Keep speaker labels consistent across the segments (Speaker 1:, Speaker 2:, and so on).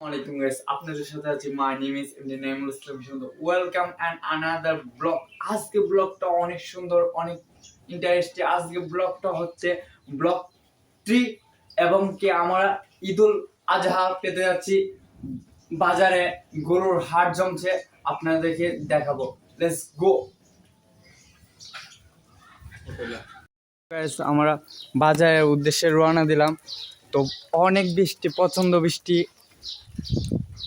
Speaker 1: আসসালামাইকুম গাইস আপনাদের সাথে আছি my name is MD Naimul Islam সুন্দর ওয়েলকাম অ্যান্ড আনাদার ব্লগ আজকে ব্লগটা অনেক সুন্দর, অনেক ইন্টারেস্টিং আজকে ব্লগটা হচ্ছে ব্লগ ট্রি এবং কি আমরা ঈদুল আজহা পেতে যাচ্ছি। বাজারে গরুর হাট জমছে, আপনাদেরকে দেখাবো। লেটস গো আমরা বাজারের উদ্দেশ্যে রওনা দিলাম। তো অনেক বৃষ্টি প্রচণ্ড বৃষ্টি।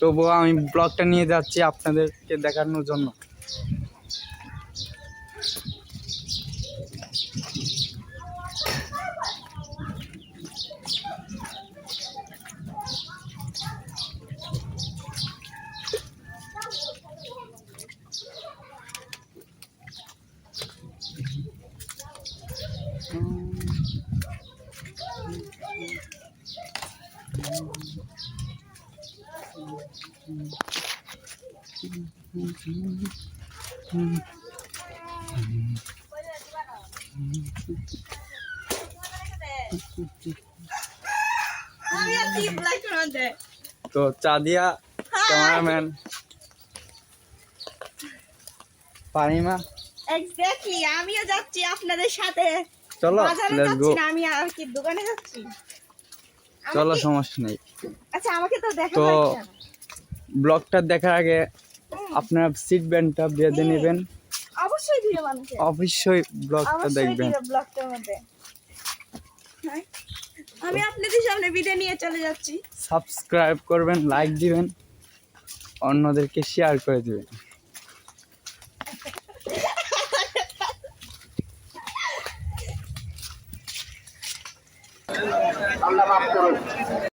Speaker 1: তবুও আমি ব্লগটা নিয়ে যাচ্ছি আপনাদেরকে দেখানোর জন্য। তো চাঁদিয়া ক্যামেরাম্যান। পানিমা
Speaker 2: এক্স্যাক্টলি আমিও যাচ্ছি আপনাদের সাথে।
Speaker 1: চলো লেটস গো
Speaker 2: আমি আর কি দোকানে যাচ্ছি?
Speaker 1: চলো সমস্যা নেই।
Speaker 2: আচ্ছা আমাকে তো দেখা
Speaker 1: তো- ব্লগটা দেখার আগে আপনারা সিট ব্যান্ডটা বেঁধে
Speaker 2: হুম।
Speaker 1: নেবেন।
Speaker 2: অবশ্যই ভিড় মানুষের।
Speaker 1: অবশ্যই ব্লগটা দেখবেন।
Speaker 2: ব্লগটার মধ্যে। হ্যাঁ। আমি আপনাদের সামনে ভিডিও নিয়ে চলে যাচ্ছি।
Speaker 1: সাবস্ক্রাইব করবেন লাইক দিবেন অন্যদেরকে শেয়ার করে দিবেন। Guys,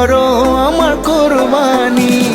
Speaker 3: করো আমার কোরবানি।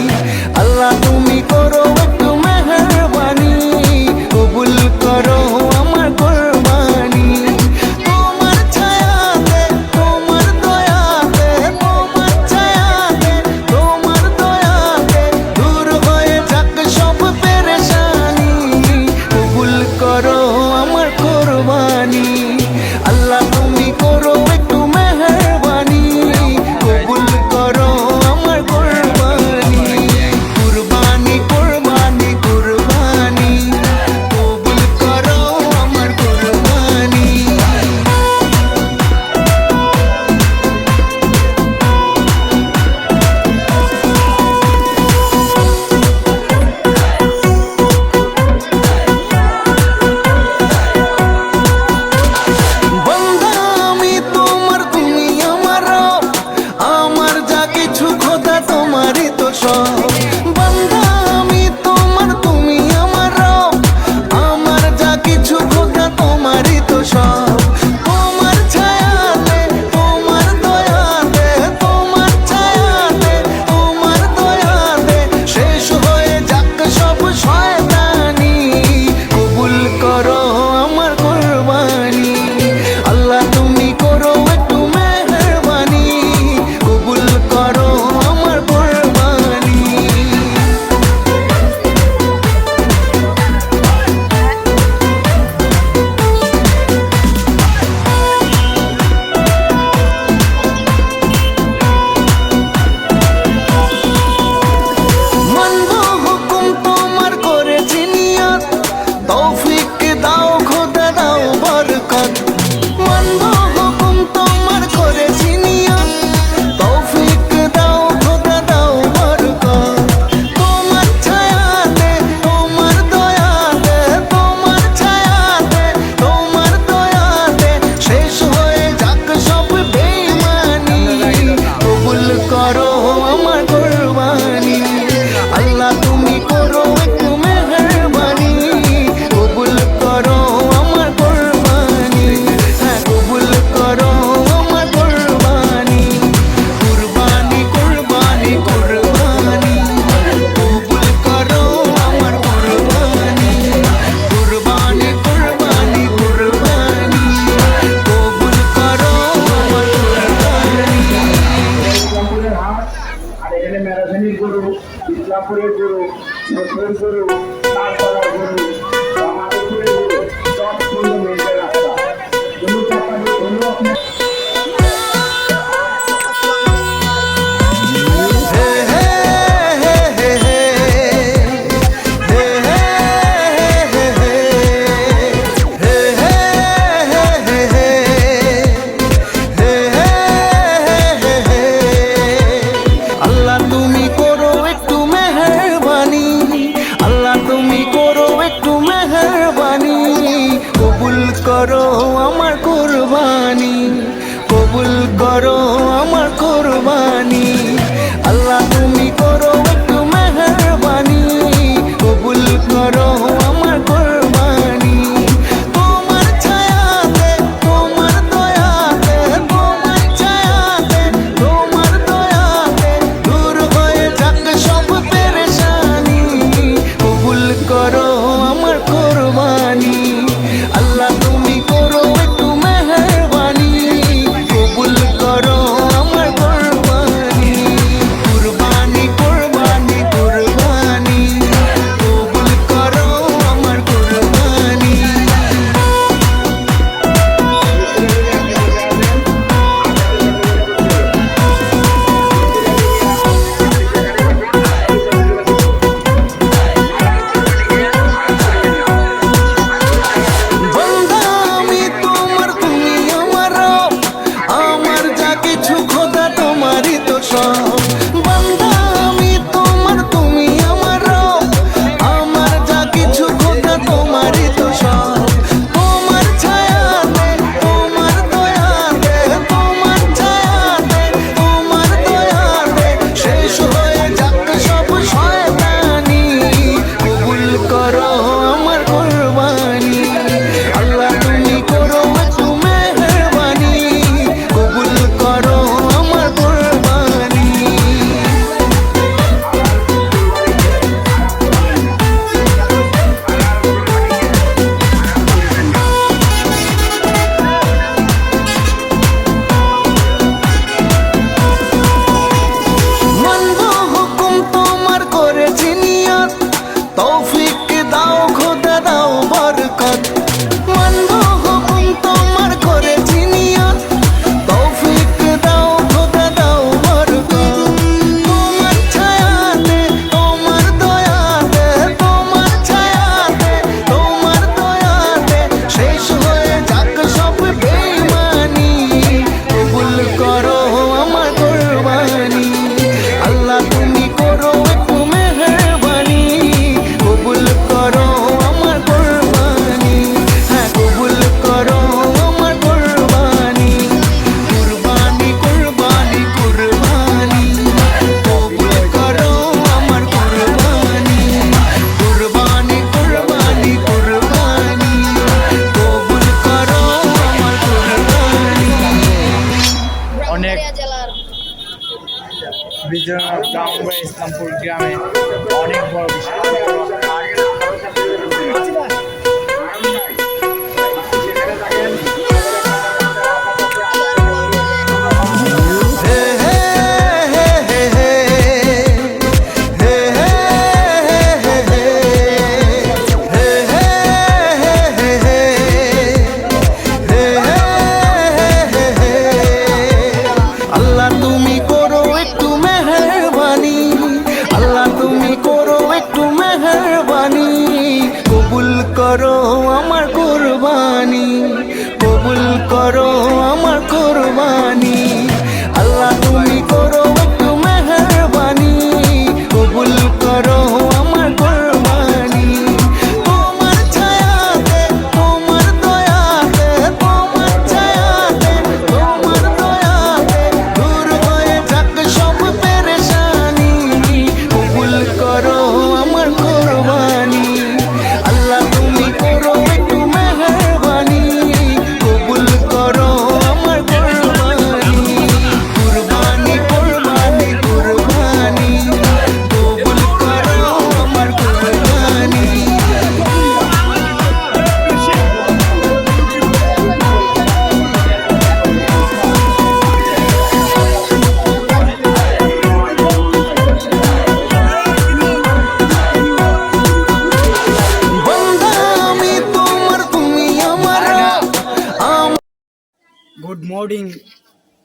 Speaker 4: গুড মর্নিং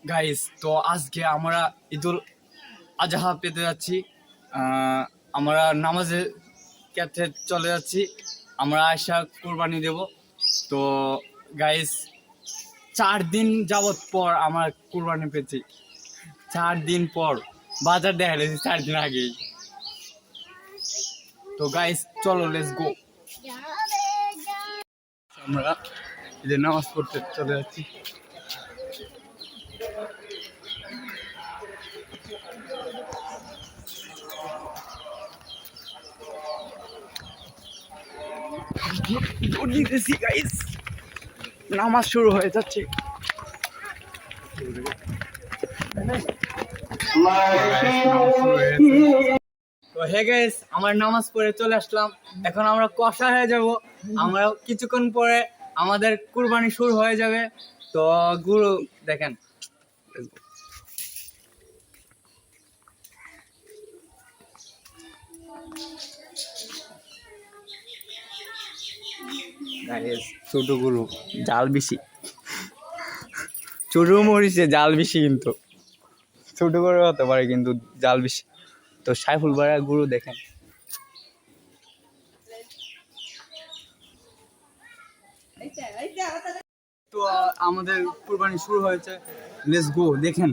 Speaker 4: গাইস তো আজকে আমরা ঈদুল আজহা পেতে যাচ্ছি। আমরা নামাজে ক্যাথে চলে যাচ্ছি। আমরা আয়সা কোরবানি দেব। তো গাইস চার দিন যাবত পর আমরা কোরবানি পেয়েছি। চার দিন পর, বাজার দেখা গেছে চার দিন আগেই। তো গাইস চলো লেটস গো আমরা ঈদের নামাজ পড়তে চলে যাচ্ছি। দৌড় দিতেছি গাইস নামাজ শুরু হয়ে যাচ্ছে। তো হে গাইস আমার নামাজ পড়ে চলে আসলাম। এখন আমরা কষা হয়ে যাব। আমরা কিছুক্ষণ পরে আমাদের কুরবানি শুরু হয়ে যাবে। তো গুরু, দেখেন ছোট গরু জাল বেশি ছোট মরিচে জাল বেশি কিন্তু. ছোট গরু হতে পারে কিন্তু জাল বেশি তো সাইফুল বাড়া গরু দেখেন। তো আমাদের কুরবানি শুরু হয়েছে। লেটস গো দেখেন।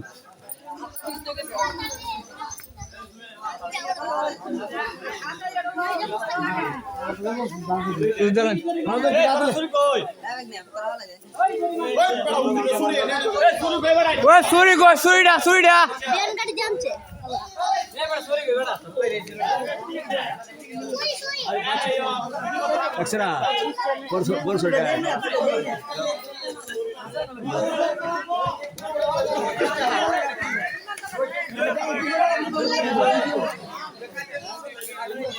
Speaker 4: সুরি গো সুরিডা সুরিডা
Speaker 2: అక్షరా బోర్సు బోర్సు
Speaker 4: Thank you.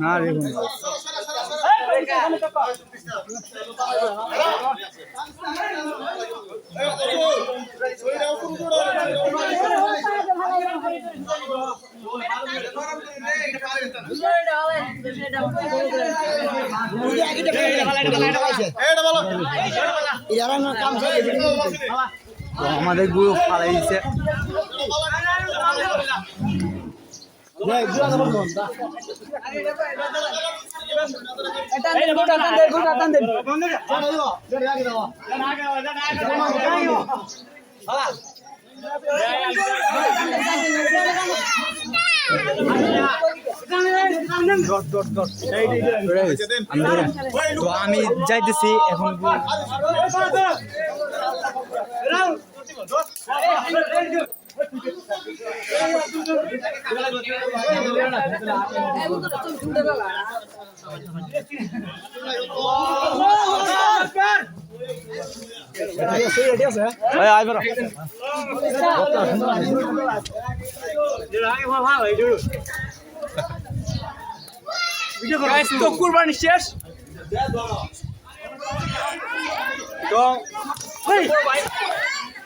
Speaker 4: না দেখুন আমাদের গুরু ফালাই তো আমি যাইতেছি এখন Guys, তো কুরবানি শেষ। তো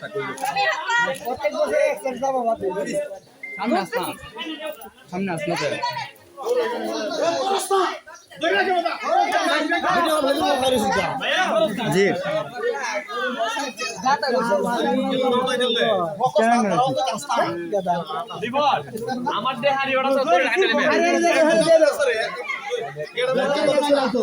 Speaker 2: কাটি। আমার চুল দিচ্ছে।
Speaker 4: সামনে আস না সামনে আস না তো। জি। আমার দেহারি ওটা তো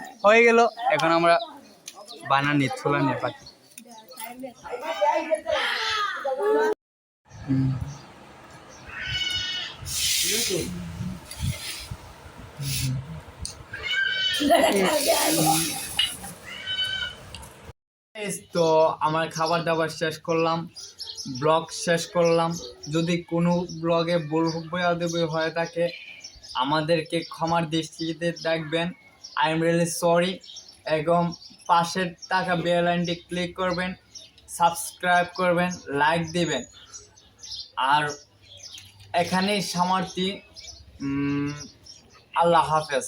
Speaker 4: হয়ে গেল। এখন আমরা বানানি, ছোলা নিয়ে পাচ্ছি। তো আমার খাবার দাবার শেষ করলাম, ব্লগ শেষ করলাম। যদি কোনো ব্লগে ভুল দেবে হয়ে থাকে, আমাদেরকে ক্ষমার দৃষ্টিতে দেখবেন। আই এম রিয়েলি সরি এবং পাশের টাকা বেল আইনটি ক্লিক করবেন সাবস্ক্রাইব করবেন লাইক দিবেন। আর এখানেই সামার্থী উম, আল্লাহ হাফেজ।